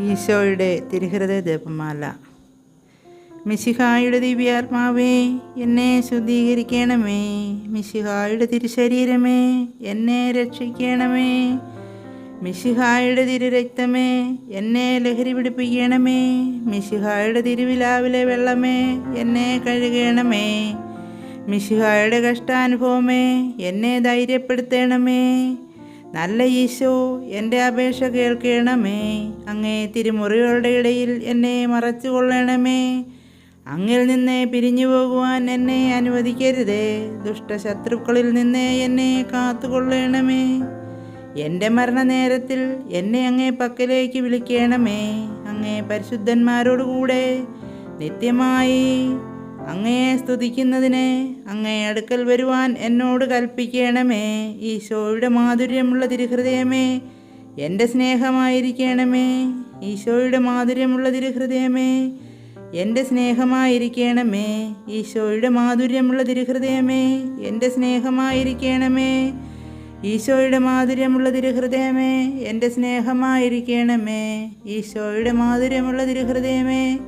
ഈശോയുടെ തിരുഹൃദയ ജപമാല. മിശിഹായുടെ ദിവ്യാത്മാവേ എന്നെ ശുദ്ധീകരിക്കണമേ. മിശിഹായുടെ തിരുശരീരമേ എന്നെ രക്ഷിക്കണമേ. മിശിഹായുടെ തിരുരക്തമേ എന്നെ ലഹരി പിടിപ്പിക്കണമേ. മിശിഹായുടെ തിരുവിലാവിലെ വെള്ളമേ എന്നെ കഴുകണമേ. മിശിഹായുടെ കഷ്ടാനുഭവമേ എന്നെ ധൈര്യപ്പെടുത്തണമേ. നല്ല ഈശോ എന്റെ അപേക്ഷ കേൾക്കണമേ. അങ്ങേ തിരുമുറികളുടെ ഇടയിൽ എന്നെ മറച്ചുകൊള്ളണമേ. അങ്ങിൽ നിന്ന് പിരിഞ്ഞു പോകുവാൻ എന്നെ അനുവദിക്കരുതേ. ദുഷ്ടശത്രുക്കളിൽ നിന്ന് എന്നെ കാത്തുകൊള്ളണമേ. എന്റെ മരണനേരത്തിൽ എന്നെ അങ്ങേ പക്കലേക്ക് വിളിക്കണമേ. അങ്ങേ പരിശുദ്ധന്മാരോടുകൂടെ നിത്യമായി അങ്ങയെ സ്തുതിക്കുന്നതിന് അങ്ങേ അടുക്കൽ വരുവാൻ എന്നോട് കൽപ്പിക്കണമേ. ഈശോയുടെ മാധുര്യമുള്ള തിരുഹൃദയമേ എന്റെ സ്നേഹമായിരിക്കണമേ. ഈശോയുടെ മാധുര്യമുള്ള തിരുഹൃദയമേ എന്റെ സ്നേഹമായിരിക്കണമേ. ഈശോയുടെ മാധുര്യമുള്ള തിരുഹൃദയമേ എന്റെ സ്നേഹമായിരിക്കണമേ. ഈശോയുടെ മാധുര്യമുള്ള തിരുഹൃദയമേ എന്റെ സ്നേഹമായിരിക്കണമേ. ഈശോയുടെ മാധുര്യമുള്ള തിരുഹൃദയമേ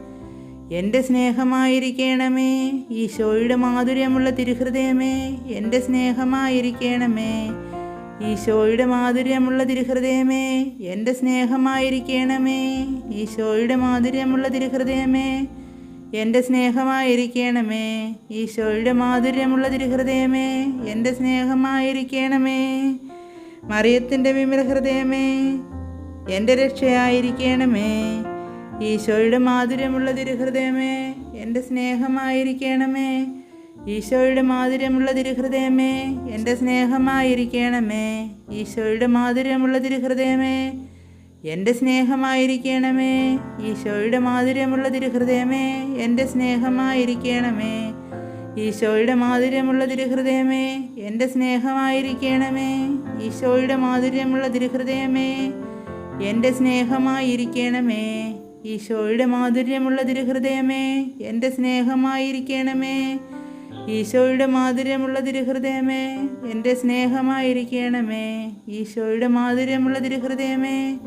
എന്റെ സ്നേഹമായിരിക്കണമേ ഈശോയുടെ മാധുര്യമുള്ള തിരുഹൃദയമേ എന്റെ സ്നേഹമായിരിക്കണമേ ഈശോയുടെ മാധുര്യമുള്ള തിരുഹൃദയമേ എന്റെ സ്നേഹമായിരിക്കണമേ ഈശോയുടെ മാധുര്യമുള്ള തിരുഹൃദയമേ എന്റെ സ്നേഹമായിരിക്കണമേ ഈശോയുടെ മാധുര്യമുള്ള തിരുഹൃദയമേ എന്റെ സ്നേഹമായിരിക്കണമേ മറിയത്തിന്റെ വിമലഹൃദയമേ എന്റെ രക്ഷയായിരിക്കണമേ ഈശോയുടെ മാധുര്യമുള്ള തിരുഹൃദയമേ എന്റെ സ്നേഹമായിരിക്കണമേ. ഈശോയുടെ മാധുര്യമുള്ള തിരുഹൃദയമേ എന്റെ സ്നേഹമായിരിക്കണമേ. ഈശോയുടെ മാധുര്യമുള്ള തിരുഹൃദയമേ എന്റെ സ്നേഹമായിരിക്കണമേ. ഈശോയുടെ മാധുര്യമുള്ള തിരുഹൃദയമേ എന്റെ സ്നേഹമായിരിക്കണമേ. ഈശോയുടെ മാധുര്യമുള്ള തിരുഹൃദയമേ എന്റെ സ്നേഹമായിരിക്കണമേ. ഈശോയുടെ മാധുര്യമുള്ള തിരുഹൃദയമേ എന്റെ സ്നേഹമായിരിക്കണമേ. ഈശോയുടെ മാധുര്യമുള്ള തിരുഹൃദയമേ എന്റെ സ്നേഹമായിരിക്കണമേ. ഈശോയുടെ മാധുര്യമുള്ള തിരുഹൃദയമേ എന്റെ സ്നേഹമായിരിക്കണമേ. ഈശോയുടെ മാധുര്യമുള്ള തിരുഹൃദയമേ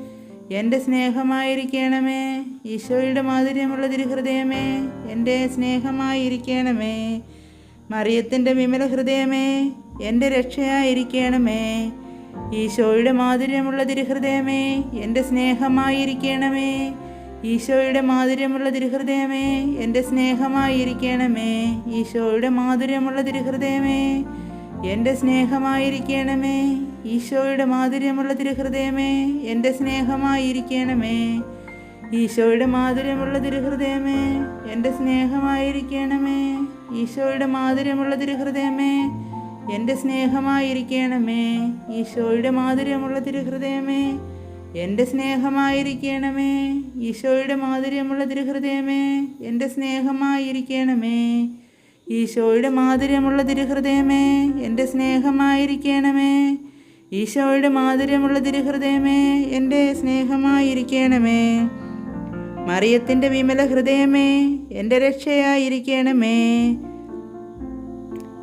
എന്റെ സ്നേഹമായിരിക്കണമേ. ഈശോയുടെ മാധുര്യമുള്ള തിരുഹൃദയമേ എന്റെ സ്നേഹമായിരിക്കണമേ. മറിയത്തിന്റെ വിമല ഹൃദയമേ എന്റെ രക്ഷയായിരിക്കണമേ. ഈശോയുടെ മാധുര്യമുള്ള തിരുഹൃദയമേ എന്റെ സ്നേഹമായിരിക്കണമേ. ഈശോയുടെ മാധുര്യമുള്ള തിരുഹൃദയമേ എന്റെ സ്നേഹമായിരിക്കണമേ. ഈശോയുടെ മാധുര്യമുള്ള തിരുഹൃദയമേ എന്റെ സ്നേഹമായിരിക്കണമേ. ഈശോയുടെ മാധുര്യമുള്ള തിരുഹൃദയമേ എന്റെ സ്നേഹമായിരിക്കണമേ. ഈശോയുടെ മാധുര്യമുള്ള തിരുഹൃദയമേ എന്റെ സ്നേഹമായിരിക്കണമേ. ഈശോയുടെ മാധുര്യമുള്ള തിരുഹൃദയമേ എന്റെ സ്നേഹമായിരിക്കണമേ. ഈശോയുടെ മാധുര്യമുള്ള തിരുഹൃദയമേ എന്റെ സ്നേഹമായിരിക്കണമേ. ഈശോയുടെ മാധുര്യമുള്ള തിരുഹൃദയമേ എന്റെ സ്നേഹമായിരിക്കണമേ. ഈശോയുടെ മാധുര്യമുള്ള തിരുഹൃദയമേ എന്റെ സ്നേഹമായിരിക്കണമേ. ഈശോയുടെ മാധുര്യമുള്ള തിരുഹൃദയമേ എന്റെ സ്നേഹമായിരിക്കണമേ. മറിയത്തിന്റെ വിമല ഹൃദയമേ എന്റെ രക്ഷയായിരിക്കണമേ.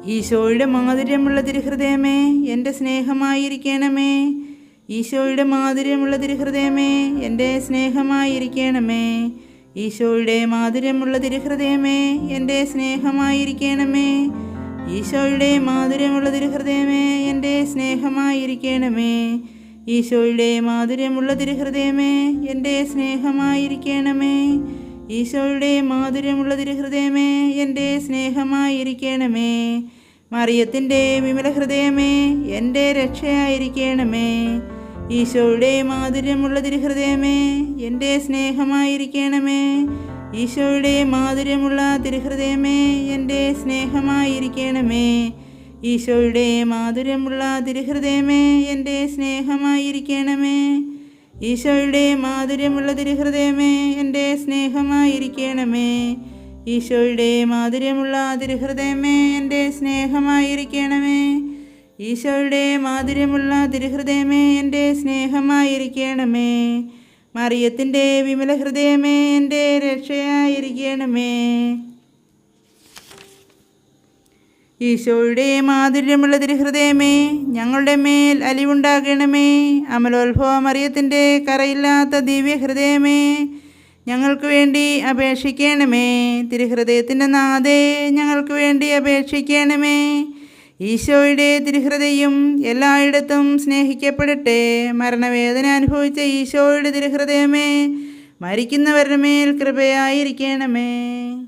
ഈശോയുടെ മാധുര്യമുള്ള തിരുഹൃദയമേ എന്റെ സ്നേഹമായിരിക്കണമേ. ഈശോയുടെ മാധുര്യമുള്ള തിരുഹൃദയമേ എന്റെ സ്നേഹമായിരിക്കണമേ. ഈശോയുടെ മാധുര്യമുള്ള തിരുഹൃദയമേ എന്റെ സ്നേഹമായിരിക്കണമേ. ഈശോയുടെ മാധുര്യമുള്ള തിരുഹൃദയമേ എന്റെ സ്നേഹമായിരിക്കണമേ. ഈശോയുടെ മാധുര്യമുള്ള തിരുഹൃദയമേ എന്റെ സ്നേഹമായിരിക്കണമേ. ഈശോയുടെ മാധുര്യമുള്ള തിരുഹൃദയമേ എന്റെ സ്നേഹമായിരിക്കണമേ. മറിയത്തിന്റെ വിമല ഹൃദയമേ എന്റെ രക്ഷയായിരിക്കണമേ. ഈശോയുടെ മാധുര്യമുള്ള തിരുഹൃദയമേ എന്റെ സ്നേഹമായിരിക്കണമേ. ഈശോയുടെ മാധുര്യമുള്ള തിരുഹൃദയമേ എന്റെ സ്നേഹമായിരിക്കണമേ. ഈശോയുടെ മാധുര്യമുള്ള തിരുഹൃദയമേ എന്റെ സ്നേഹമായിരിക്കണമേ. ഈശോയുടെ മാധുര്യമുള്ള തിരുഹൃദയമേ എന്റെ സ്നേഹമായിരിക്കണമേ. ഈശോയുടെ മാധുര്യമുള്ള തിരുഹൃദയമേ എന്റെ സ്നേഹമായിരിക്കണമേ. ഈശോയുടെ മാധുര്യമുള്ള തിരുഹൃദയമേ എന്റെ സ്നേഹമായിരിക്കണമേ. മറിയത്തിന്റെ വിമല ഹൃദയമേ എന്റെ രക്ഷയായിരിക്കണമേ. ഈശോയുടെ മാധുര്യമുള്ള തിരുഹൃദയമേ ഞങ്ങളുടെ മേൽ അലിവുണ്ടാകണമേ. അമലോത്ഭവ മറിയത്തിന്റെ കറയില്ലാത്ത ദിവ്യഹൃദയമേ ഞങ്ങൾക്ക് വേണ്ടി അപേക്ഷിക്കണമേ. തിരുഹൃദയത്തിന്റെ നാഥേ ഞങ്ങൾക്ക് വേണ്ടി അപേക്ഷിക്കണമേ. ഈശോയുടെ തിരുഹൃദയം എല്ലായിടത്തും സ്നേഹിക്കപ്പെടട്ടെ. മരണവേദന അനുഭവിച്ച ഈശോയുടെ തിരുഹൃദയമേ മരിക്കുന്നവരുടെ മേൽ കൃപയായിരിക്കണമേ.